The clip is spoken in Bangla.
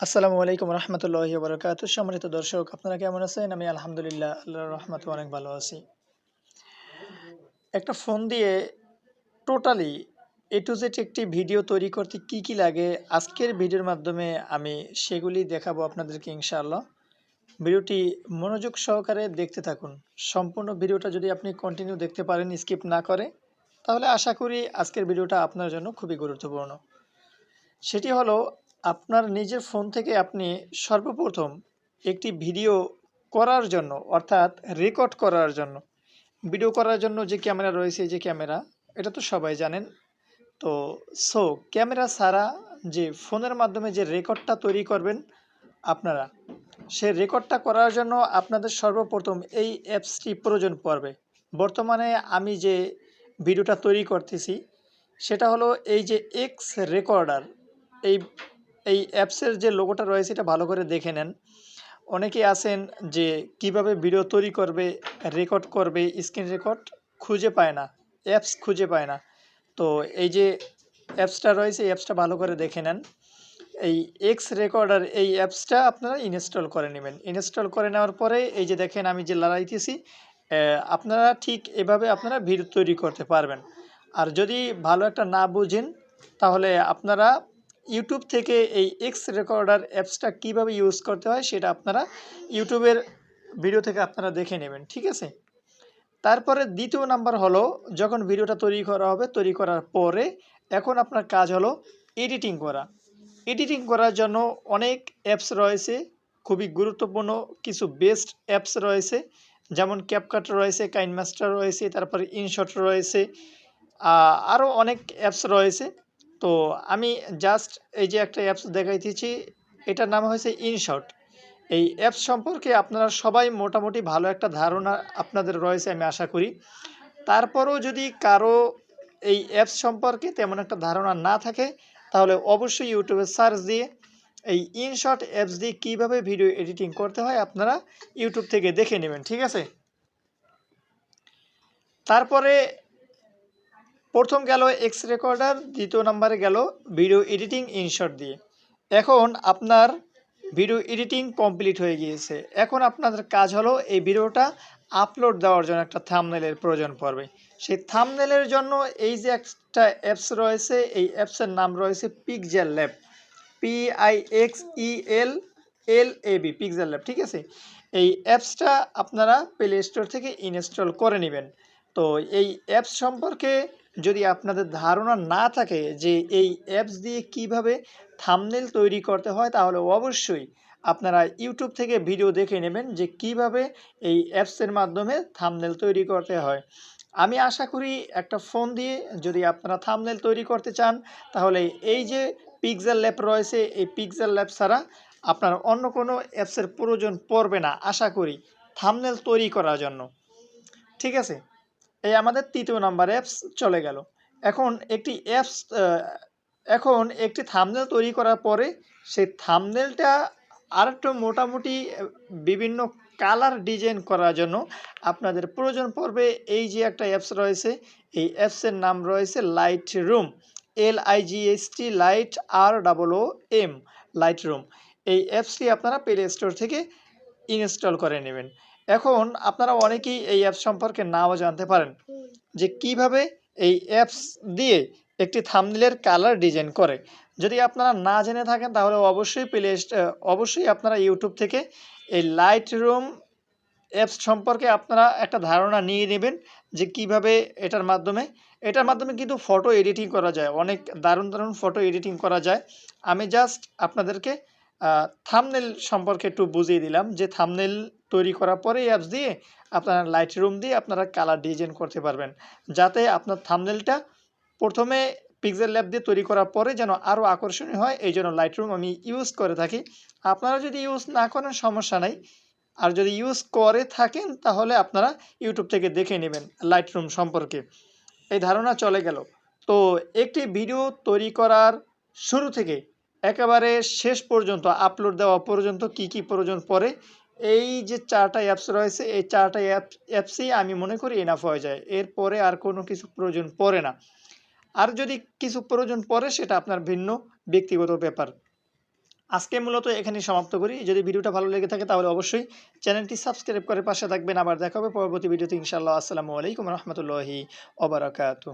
আসসালামু আলাইকুম রহমতুল্লাহি বরকাত সম্মানিত দর্শক, আপনারা কেমন আছেন? আমি আলহামদুলিল্লাহ আল্লাহ রহমত অনেক ভালো আছি। একটা ফোন দিয়ে টোটালি এ টু জেড একটি ভিডিও তৈরি করতে কি কি লাগে আজকের ভিডিওর মাধ্যমে আমি সেগুলি দেখাবো আপনাদেরকে ইনশাআল্লাহ। ভিডিওটি মনোযোগ সহকারে দেখতে থাকুন। সম্পূর্ণ ভিডিওটা যদি আপনি কন্টিনিউ দেখতে পারেন স্কিপ না করে, তাহলে আশা করি আজকের ভিডিওটা আপনার জন্য খুবই গুরুত্বপূর্ণ। সেটি হলো আপনার নিজের ফোন থেকে আপনি সর্বপ্রথম একটি ভিডিও করার জন্য, অর্থাৎ রেকর্ড করার জন্য ভিডিও করার জন্য যে ক্যামেরা রয়েছে যে ক্যামেরা এটা তো সবাই জানেন। তো সো ক্যামেরা ছাড়া যে ফোনের মাধ্যমে যে রেকর্ডটা তৈরি করবেন আপনারা সে রেকর্ডটা করার জন্য আপনাদের সর্বপ্রথম এই অ্যাপসটি প্রয়োজন পড়বে। বর্তমানে আমি যে ভিডিওটা তৈরি করতেছি, সেটা হলো এই যে এক্স রেকর্ডার এই এই অ্যাপসের যে লোগোটা রয়েছে এটা ভালো করে দেখে নেন। অনেকে আছেন যে কীভাবে ভিডিও তৈরি করবে রেকর্ড করবে স্ক্রিন রেকর্ড খুঁজে পায় না অ্যাপস খুঁজে পায় না। তো এই যে অ্যাপসটা রয়েছে, এই অ্যাপসটা ভালো করে দেখে নেন। এই এক্স রেকর্ডার এই অ্যাপসটা আপনারা ইনস্টল করে নেবেন। ইনস্টল করে নেওয়ার পরে এই যে দেখেন আমি যে লড়াইতেছি আপনারা ঠিক এভাবে আপনারা ভিডিও তৈরি করতে পারবেন। আর যদি ভালো একটা না বুঝেন, তাহলে আপনারা ইউটিউব থেকে এই এক্স রেকর্ডার অ্যাপসটা কীভাবে ইউজ করতে হয় সেটা আপনারা ইউটিউবের ভিডিও থেকে আপনারা দেখে নেবেন, ঠিক আছে? তারপরে দ্বিতীয় নাম্বার হলো, যখন ভিডিওটা তৈরি করা হবে, তৈরি করার পরে এখন আপনার কাজ হলো এডিটিং করা। এডিটিং করার জন্য অনেক অ্যাপস রয়েছে, খুবই গুরুত্বপূর্ণ কিছু বেস্ট অ্যাপস রয়েছে, যেমন ক্যাপকাট রয়েছে কাইনমাস্টার রয়েছে, তারপরে ইনশট রয়েছে আরও অনেক অ্যাপস রয়েছে। তো আমি জাস্ট এই যে একটা অ্যাপস দেখাইতেছি এটার নাম হয়েছে ইনশট এই অ্যাপস সম্পর্কে আপনারা সবাই মোটামুটি ভালো একটা ধারণা আপনাদের রয়েছে আমি আশা করি। তারপরও যদি কারও এই অ্যাপস সম্পর্কে তেমন একটা ধারণা না থাকে, তাহলে অবশ্যই ইউটিউবে সার্চ দিয়ে এই ইনশট অ্যাপস দিয়ে কীভাবে ভিডিও এডিটিং করতে হয় আপনারা ইউটিউব থেকে দেখে নেবেন, ঠিক আছে? তারপরে প্রথম গেল এক্স রেকর্ডার দ্বিতীয় নম্বরে গেল ভিডিও এডিটিং ইনশট দিয়ে। এখন আপনার ভিডিও এডিটিং কমপ্লিট হয়ে গিয়েছে। এখন আপনাদের কাজ হলো এই ভিডিওটা আপলোড দেওয়ার জন্য একটা থামনেলের প্রয়োজন পড়বে। সেই থামনেলের জন্য এই যে একটা অ্যাপস রয়েছে, এই অ্যাপসের নাম রয়েছে pixel lab P I X E L L A B pixel lab ঠিক আছে? এই অ্যাপসটা আপনারা প্লে স্টোর থেকে ইনস্টল করে নেবেন। তো এই অ্যাপস সম্পর্কে যদি আপনাদের ধারণা না থাকে যে এই অ্যাপস দিয়ে কীভাবে থামনেল তৈরি করতে হয়, তাহলে অবশ্যই আপনারা ইউটিউব থেকে ভিডিও দেখে নেবেন যে কীভাবে এই অ্যাপসের মাধ্যমে থামনেল তৈরি করতে হয়। আমি আশা করি একটা ফোন দিয়ে যদি আপনারা থামনেল তৈরি করতে চান, তাহলে এই যে পিকজেল ল্যাব রয়েছে, এই পিকজেল ল্যাব ছাড়া আপনার অন্য কোনো অ্যাপসের প্রয়োজন পড়বে না, আশা করি। থামনেল তৈরি করার জন্য। ঠিক আছে? এই আমাদের তৃতীয় নাম্বার অ্যাপস চলে গেল। এখন একটি অ্যাপস এখন একটি থামনেল তৈরি করার পরে সেই থামনেলটা আর একটু মোটামুটি বিভিন্ন কালার ডিজাইন করার জন্য আপনাদের প্রয়োজন পড়বে। এই যে একটা অ্যাপস রয়েছে, এই অ্যাপসের নাম রয়েছে light room L I G S T light R double O M light room এই অ্যাপসটি আপনারা প্লে স্টোর থেকে ইনস্টল করে নেবেন। এখন আপনারা অনেকেই এই অ্যাপস সম্পর্কে নাও জানতে পারেন যে কীভাবে এই অ্যাপস দিয়ে একটি থামনেলের কালার ডিজাইন করে। যদি আপনারা না জেনে থাকেন তাহলে অবশ্যই প্লে অবশ্যই আপনারা ইউটিউব থেকে এই লাইট রুম অ্যাপস সম্পর্কে আপনারা একটা ধারণা নিয়ে নেবেন যে কীভাবে এটার মাধ্যমে এটার মাধ্যমে কিন্তু ফটো এডিটিং করা যায়। অনেক দারুণ দারুণ ফটো এডিটিং করা যায়। আমি জাস্ট আপনাদেরকে থামনেল সম্পর্কে একটু বুঝিয়ে দিলাম যে থামনেল তৈরি করার পরে অ্যাপস দিয়ে আপনারা লাইট রুম দিয়ে আপনারা কালার ডিজাইন করতে পারবেন। যাতে আপনার থামনেলটা প্রথমে পিক্সেল ল্যাব দিয়ে তৈরি করার পরে যেন আরও আকর্ষণীয় হয়, এই জন্য লাইট রুম আমি ইউজ করে থাকি। আপনারা যদি ইউজ না করেন, সমস্যা নাই। আর যদি ইউজ করে থাকেন, তাহলে আপনারা ইউটিউব থেকে দেখে নেবেন লাইট রুম সম্পর্কে। এই ধারণা চলে গেল। তো একটি ভিডিও তৈরি করার শুরু থেকে একেবারে শেষ পর্যন্ত আপলোড দেওয়া পর্যন্ত কি কি প্রয়োজন পড়ে, এই যে চারটা অ্যাপস রয়েছে, এই চারটা অ্যাপ অ্যাপসই আমি মনে করি এনাফ হয়ে যায়। এরপরে আর কোনো কিছু প্রয়োজন পড়ে না। আর যদি কিছু প্রয়োজন পড়ে, সেটা আপনার ভিন্ন ব্যক্তিগত ব্যাপার। আজকে মূলত এখানেই সমাপ্ত করি। যদি ভিডিওটা ভালো লেগে থাকে, তাহলে অবশ্যই চ্যানেলটি সাবস্ক্রাইব করে পাশে থাকবেন। আবার দেখা হবে পরবর্তী ভিডিওতে। ইনশাআল্লাহ। আসসালামু আলাইকুম রহমতুল্লাহি ওবরাকাতু